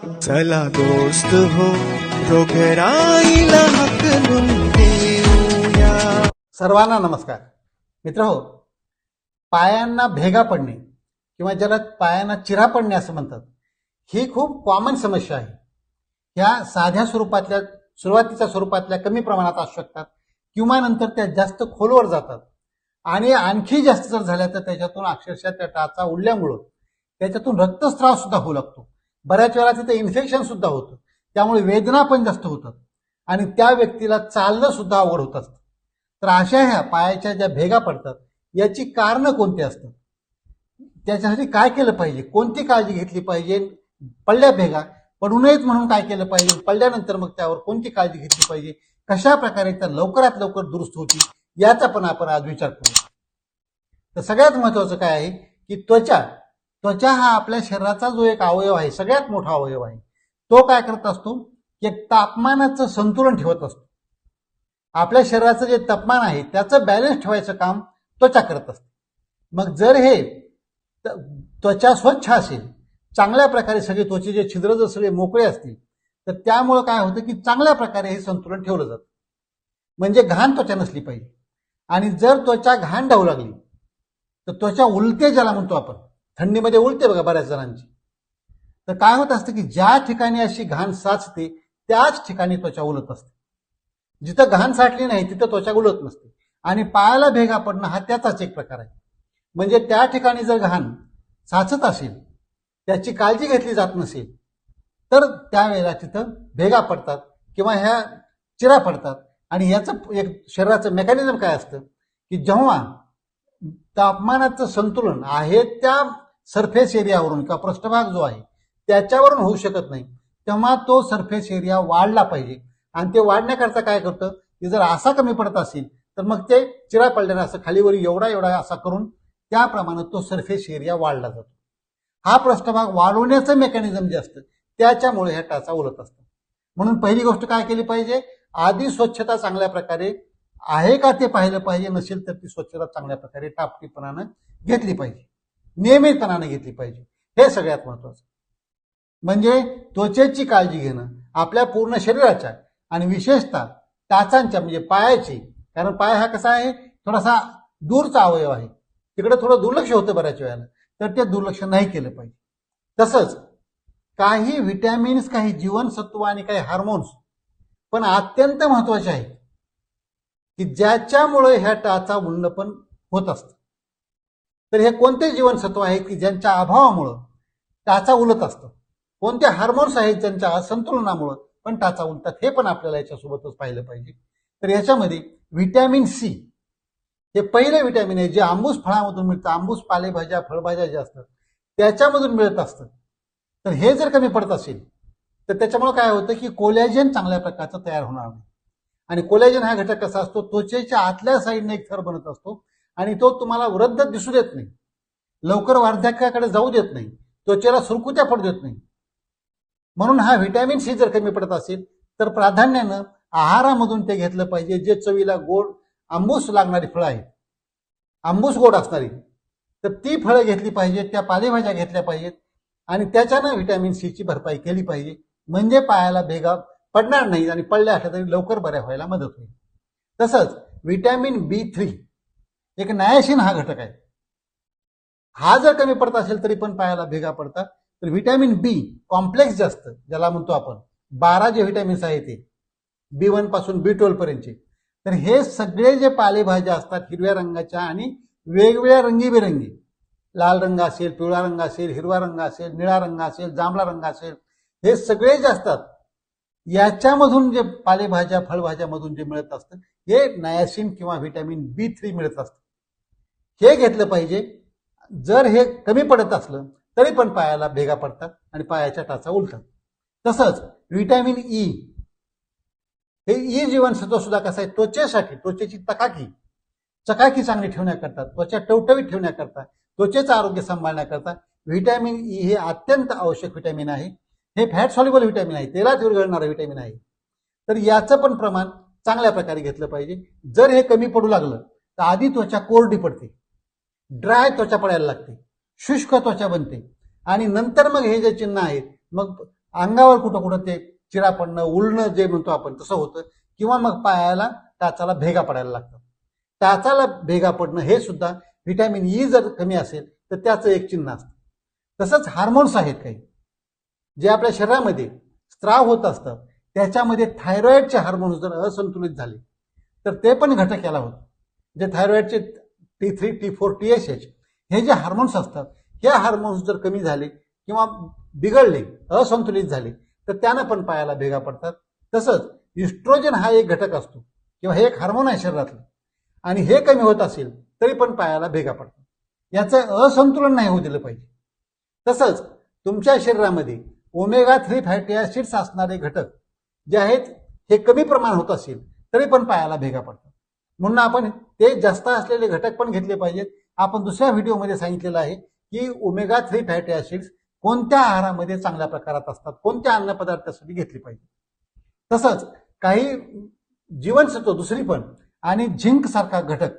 चला दोस्त हो रोगराईला हकलून देऊया. सर्वांना नमस्कार. मित्र हो पायांना भेगा पडणे किंवा ज्याला पायांना चिरा पडणे असं म्हणतात ही खूप कॉमन समस्या आहे. या साध्या स्वरूपातल्या सुरुवातीच्या स्वरूपातल्या कमी प्रमाणात असू शकतात किंवा नंतर त्या जास्त खोलवर जातात. आणि आणखी जास्त जर झाल्या तर त्याच्यातून अक्षरशः त्या टाचा उडल्यामुळं त्याच्यातून रक्तस्राव सुद्धा होऊ लागतो. बऱ्याच वेळा तिथे इन्फेक्शन सुद्धा होतं. त्यामुळे वेदना पण जास्त होतात. आणि त्या व्यक्तीला चालणं सुद्धा अवघड होत असतं. तर अशा ह्या पायाच्या ज्या भेगा पडतात याची कारणं कोणती असतात? त्याच्यासाठी काय केलं पाहिजे? कोणती काळजी घेतली पाहिजे? पडल्या भेगा. पडू नयेत म्हणून काय केलं पाहिजे? पडल्यानंतर मग त्यावर कोणती काळजी घेतली पाहिजे? कशा प्रकारे त्या लवकरात लवकर दुरुस्त होतील? याचा पण आपण आज विचार करू तर सगळ्यात महत्वाचं काय आहे? की त्वचा त्वचा हा आपल्या शरीराचा जो एक अवयव आहे सगळ्यात मोठा अवयव आहे तो काय करत असतो? की तापमानाचं संतुलन ठेवत असतो. आपल्या शरीराचं जे तापमान आहे त्याचं बॅलन्स ठेवायचं काम त्वचा करत असते. मग जर हे त- त्वचा स्वच्छ असेल चांगल्या प्रकारे सगळे त्वचेचे छिद्र जर सगळे मोकळे असतील तर त्यामुळं काय होतं की चांगल्या प्रकारे हे संतुलन ठेवलं जातं. म्हणजे घाण त्वचा नसली पाहिजे. आणि जर त्वचा घाण डावू लागली तर त्वचा उलटे ज्याला म्हणतो आपण थंडीमध्ये उलटे बघा बऱ्याच जणांची. तर काय होत असतं की ज्या ठिकाणी अशी घाण साचते त्याच ठिकाणी त्वचा उलत असते. जिथं घाण साठली नाही तिथं त्वचा उलत नसते. आणि पायाला भेगा पडणं हा त्याचाच एक प्रकार आहे. म्हणजे त्या ठिकाणी जर घाण साचत असेल त्याची काळजी घेतली जात नसेल तर त्यावेळेला तिथं भेगा पडतात किंवा ह्या चिरा पडतात. आणि याचं एक शरीराचं मेकॅनिझम काय असतं की जेव्हा तापमानाचं संतुलन आहे त्या सरफेस एरियावरून किंवा पृष्ठभाग जो आहे त्याच्यावरून होऊ शकत नाही. तेव्हा तो सरफेस एरिया वाढला पाहिजे. आणि ते वाढण्याकरता काय करतं? की जर असा कमी पडत असेल तर मग ते चिरा पडल्याने असं खालीवर एवढा एवढा असा करून त्याप्रमाणे तो सरफेस एरिया वाढला जातो. हा पृष्ठभाग वाढवण्याचं मेकॅनिझम जे असतं त्याच्यामुळे ह्या टाचा उलट असतात म्हणून पहिली गोष्ट काय केली पाहिजे? आधी स्वच्छता चांगल्या प्रकारे आहे का ते पाहिलं पाहिजे नसेल तर ती स्वच्छता चांगल्या प्रकारे टापटीपणानं घेतली पाहिजे. नियमितपणाने घेतली पाहिजे. हे सगळ्यात महत्वाचं. म्हणजे त्वचेची काळजी घेणं आपल्या पूर्ण शरीराच्या आणि विशेषतः टाचांच्या म्हणजे पायाची. कारण पाय हा कसा आहे? थोडासा दूरचा अवयव आहे. तिकडे थोडं दुर्लक्ष होतं बऱ्याच वेळेला. तर ते दुर्लक्ष नाही केलं पाहिजे. तसंच काही व्हिटॅमिन्स काही जीवनसत्व आणि काही हार्मोन्स पण अत्यंत महत्त्वाचे आहेत की ज्याच्यामुळे ह्या टाचा उलणं पण होत असतं. तर हे कोणते जीवनसत्व आहे की ज्यांच्या अभावामुळं टाचा उलत असतं? कोणते हार्मोन्स आहेत ज्यांच्या असंतुलनामुळं पण टाचा उलतात हे पण आपल्याला याच्यासोबतच पाहिलं पाहिजे. तर याच्यामध्ये व्हिटॅमिन सी हे पहिले व्हिटॅमिन आहे जे आंबूस फळामधून मिळतं. आंबूस पालेभाज्या फळभाज्या ज्या असतात त्याच्यामधून मिळत असतं. तर हे जर कमी पडत असेल तर त्याच्यामुळे काय होतं की कोलॅजन चांगल्या प्रकारचं तयार होणार नाही. आणि कोलॅजन हा घटक कसा असतो? त्वचेच्या आतल्या साईडने एक थर बनत असतो. आणि तो तुम्हाला वृद्ध दिसू देत नाही. लवकर वार्धक्याकडे जाऊ देत नाही. त्वचेला सुरकुत्या पडू देत नाही. म्हणून हा व्हिटॅमिन सी जर कमी पडत असेल तर प्राधान्यानं आहारामधून ते घेतलं पाहिजे जे चवीला गोड आंबूस लागणारी फळं आहेत. आंबूस गोड असणारी. तर ती फळं घेतली पाहिजेत त्या पालेभाज्या घेतल्या पाहिजेत आणि त्याच्यानं व्हिटॅमिन सीची भरपाई केली पाहिजे. म्हणजे पायाला भेगा पडणार नाही आणि पडल्या असल्या तरी लवकर बऱ्या व्हायला मदत होईल. तसंच व्हिटॅमिन बी थ्री एक नायाशिन हा घटक आहे. हा जर कमी पडत असेल तरी पण पायाला भेगा पडतात. तर व्हिटॅमिन बी कॉम्प्लेक्स जास्त ज्याला म्हणतो आपण. बारा जे व्हिटॅमिन्स आहेत ते बी वनपासून बी ट्वेल्व पर्यंतचे. तर हे सगळे जे पालेभाज्या असतात हिरव्या रंगाच्या आणि वेगवेगळ्या रंगीबेरंगी. लाल रंग असेल पिवळा रंग असेल हिरवा रंग असेल निळा रंग असेल जांभळा रंग असेल हे सगळे जे असतात याच्यामधून जे पालेभाज्या फळभाज्यामधून जे मिळत असतं हे नायासिन किंवा व्हिटॅमिन बी थ्री मिळत असतं. हे घेतलं पाहिजे. जर हे कमी पडत असलं तरी पण पायाला भेगा पडतात आणि पायाच्या टाचा उलटतात. तसंच व्हिटॅमिन ई हे ई जीवनसत्व सुद्धा कसं आहे? त्वचेसाठी त्वचेची तकाकी. चकाकी चांगली ठेवण्याकरता त्वचा टवटवीत ठेवण्याकरता त्वचेचं आरोग्य सांभाळण्याकरता व्हिटॅमिन ई हे अत्यंत आवश्यक व्हिटॅमिन आहे. हे फॅट सॉल्युबल व्हिटॅमिन आहे तेलात विरघळणारं व्हिटॅमिन आहे. तर याचं पण प्रमाण चांगल्या प्रकारे घेतलं पाहिजे. जर हे कमी पडू लागलं तर आधी त्वचा कोरडी पडते. ड्राय त्वचा पडायला लागते. शुष्क त्वचा बनते. आणि नंतर मग हे जे चिन्ह आहेत मग अंगावर कुठं कुठं ते चिरा पडणं उलणं जे म्हणतो आपण तसं होतं. किंवा मग पायाला टाचाला भेगा पडायला लागतं. टाचाला भेगा पडणं हे सुद्धा व्हिटॅमिन ई e जर कमी असेल तर त्याचं एक चिन्ह असतं. तसंच हार्मोन्स आहेत काही. जे आपल्या शरीरामध्ये स्त्राव होत असतं त्याच्यामध्ये थायरॉईडचे हार्मोन्स जर असंतुलित झाले तर ते पण घटक याला होतं. जे थायरॉईडचे T three T four T S H हे जे हार्मोन्स असतात हे हार्मोन्स जर कमी झाले किंवा बिघडले असंतुलित झाले तर त्यानं पण पायाला भेगा पडतात. तसंच इस्ट्रोजन हा एक घटक असतो किंवा हे एक हार्मोन आहे शरीरातलं. आणि हे कमी होत असेल तरी पण पायाला भेगा पडतात याचं असंतुलन नाही होऊ दिलं पाहिजे. तसंच तुमच्या शरीरामध्ये ओमेगा थ्री फॅटी ऍसिड्स असणारे घटक जे आहेत हे कमी प्रमाण होत असेल तरी पण पायाला भेगा पडतात. म्हणून आपण ते जास्त असलेले घटक पण घेतले पाहिजेत. आपण दुसऱ्या व्हिडिओमध्ये सांगितलेलं आहे की ओमेगा थ्री फॅटी ऍसिड्स कोणत्या आहारामध्ये चांगल्या प्रकारात असतात? कोणत्या अन्नपदार्थासाठी घेतली पाहिजे तसंच काही जीवनसत्व दुसरी पण आणि झिंक सारखा घटक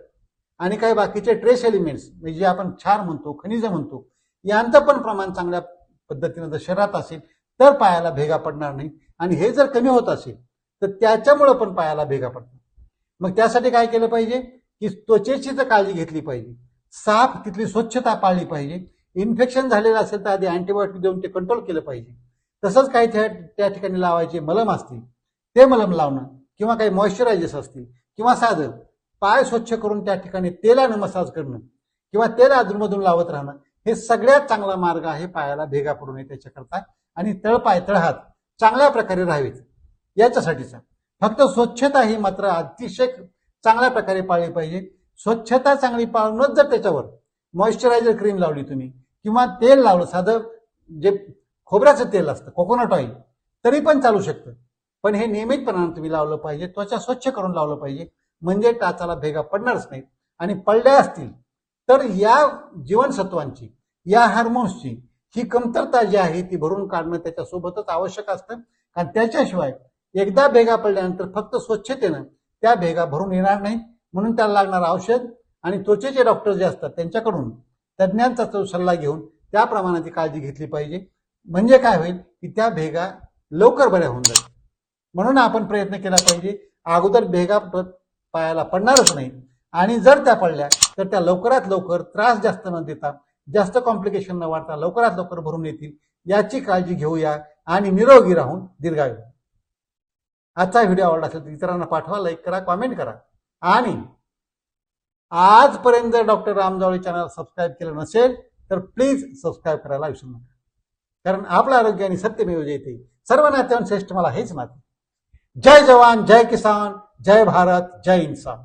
आणि काही बाकीचे ट्रेस एलिमेंट्स म्हणजे जे आपण क्षार म्हणतो खनिज म्हणतो यांचं पण प्रमाण चांगल्या पद्धतीनं जर शरीरात असेल तर पायाला भेगा पडणार नाही. आणि हे जर कमी होत असेल तर त्याच्यामुळं पण पायाला भेगा पडतात मग त्यासाठी काय केलं पाहिजे? की त्वचेची तर काळजी घेतली पाहिजे. साफ तिथली स्वच्छता पाळली पाहिजे. इन्फेक्शन झालेलं असेल तर आधी अँटीबायोटिक देऊन ते कंट्रोल केलं पाहिजे. तसंच काही त्या त्या ठिकाणी लावायचे मलम असतील. ते मलम लावणं किंवा काही मॉइश्चरायझर्स असतील किंवा साधं पाय स्वच्छ करून त्या ठिकाणी तेलानं मसाज करणं किंवा तेल अधूनमधून लावत राहणं हे सगळ्यात चांगला मार्ग आहे पायाला भेगा पडू नये त्याच्याकरता आणि तळपाय तळहात चांगल्या प्रकारे राहावेत. याच्यासाठीचा. फक्त स्वच्छता ही मात्र अतिशय चांगल्या प्रकारे पाळली पाहिजे. स्वच्छता चांगली पाळूनच जर त्याच्यावर मॉइश्चरायझर क्रीम लावली तुम्ही किंवा तेल लावलं साधं जे खोबऱ्याचं तेल असतं कोकोनट ऑइल तरी पण चालू शकतं. पण हे नियमितपणानं तुम्ही लावलं पाहिजे त्वचा स्वच्छ करून लावलं पाहिजे. म्हणजे टाचाला भेगा पडणारच नाहीत आणि पडल्या असतील तर या जीवनसत्वांची या हार्मोन्सची ही कमतरता जी आहे ती भरून काढणं त्याच्यासोबतच आवश्यक असतं. कारण त्याच्याशिवाय एकदा भेगा पडल्यानंतर फक्त स्वच्छतेनं त्या भेगा भरून येणार नाही म्हणून त्याला लागणारं औषध आणि त्वचेचे डॉक्टर जे असतात त्यांच्याकडून तज्ज्ञांचा तो सल्ला घेऊन त्या प्रमाणाची काळजी घेतली पाहिजे. म्हणजे काय होईल की त्या भेगा लवकर बऱ्या होऊन जाईल. म्हणून आपण प्रयत्न केला पाहिजे. अगोदर भेगा पायाला पडणारच नाही आणि जर त्या पडल्या तर त्या लवकरात लवकर त्रास जास्त न देता जास्त कॉम्प्लिकेशन न वाढता लवकरात लवकर भरून येतील. याची काळजी घेऊया आणि निरोगी राहून दीर्घायू आजचा व्हिडिओ आवडला असेल तर इतरांना पाठवा लाईक करा कॉमेंट करा. आणि आजपर्यंत जर डॉक्टर रामजावळे चॅनल सबस्क्राईब केलं नसेल तर प्लीज सबस्क्राईब करायला विसरू नका. कारण आपलं आरोग्य आणि सत्य मिळू येते सर्व नात्यावर श्रेष्ठ मला हेच माहिती. जय जवान जय किसान जय भारत जय इन्सान.